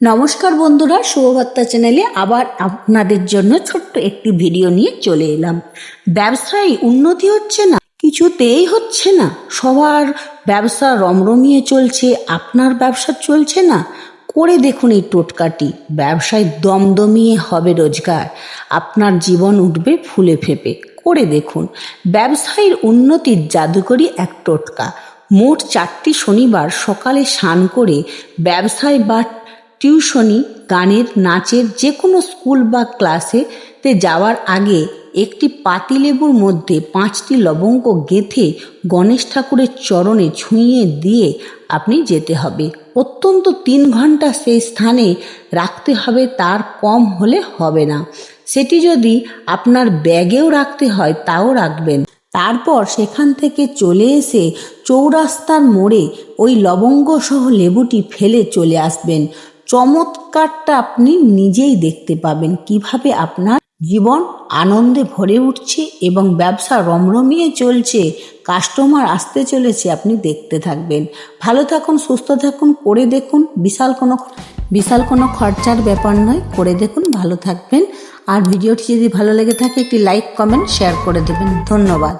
নমস্কার বন্ধুরা, শুভবার্তা চ্যানেলে আবার আপনাদের জন্য ছোট্ট একটি ভিডিও নিয়ে চলে এলাম। ব্যবসায় উন্নতি হচ্ছে না, কিছুতেই হচ্ছে না। সবার ব্যবসা রমরমিয়ে চলছে, আপনার ব্যবসা চলছে না। করে দেখুন এই টোটকাটি, ব্যবসায় দমদমিয়ে হবে রোজগার। আপনার জীবন উঠবে ফুলে ফেপে। করে দেখুন, ব্যবসায়ীর উন্নতির জাদুকরি এক টোটকা। মোট চারটি শনিবার সকালে স্নান করে ব্যবসায় বা টিউশনি, গানের, নাচের যে কোনো স্কুল বা ক্লাসে তে যাওয়ার আগে একটি পাতিলেবুর মধ্যে পাঁচটি লবঙ্গ গেঁথে গণেশ ঠাকুরের চরণে ছুঁয়ে দিয়ে আপনি যেতে হবে। অত্যন্ত তিন ঘণ্টা সেই স্থানে রাখতে হবে, তার কম হলে হবে না। সেটি যদি আপনার ব্যাগেও রাখতে হয়, তাও রাখবেন। তারপর সেখান থেকে চলে এসে চৌরাস্তার মোড়ে ওই লবঙ্গ সহ লেবুটি ফেলে চলে আসবেন। চমৎকারটা আপনি নিজেই দেখতে পাবেন। কীভাবে আপনার জীবন আনন্দে ভরে উঠছে এবং ব্যবসা রমরমিয়ে চলছে, কাস্টমার আসতে চলেছে আপনি দেখতে থাকবেন। ভালো থাকুন, সুস্থ থাকুন, করে দেখুন, বিশাল কোনো বিশাল কোনো খরচার ব্যাপার নয়, করে দেখুন, ভালো থাকবেন। আর ভিডিওটি যদি ভালো লেগে থাকে, একটি লাইক কমেন্ট শেয়ার করে দেবেন। ধন্যবাদ।